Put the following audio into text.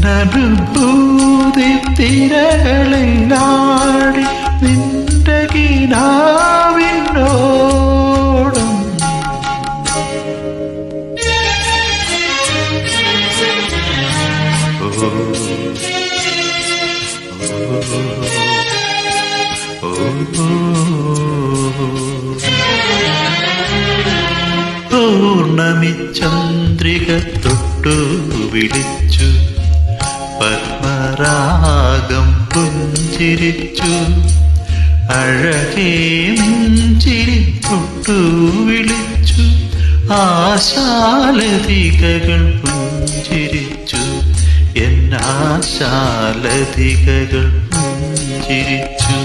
എന്നനുഭൂതി തിരകളിലാടി നിന്റെ കിനാവിനോടും ഓ ചന്ദ്രിക ചന്ദ്രിക തൊട്ടു വിളിച്ചു. പത്മരാഗം പുഞ്ചിരിച്ചു. അഴകേ വിളിച്ചു. ആശാലതികകൾ പുഞ്ചിരിച്ചു. എന്നാശാലതികകൾ പുഞ്ചിരിച്ചു.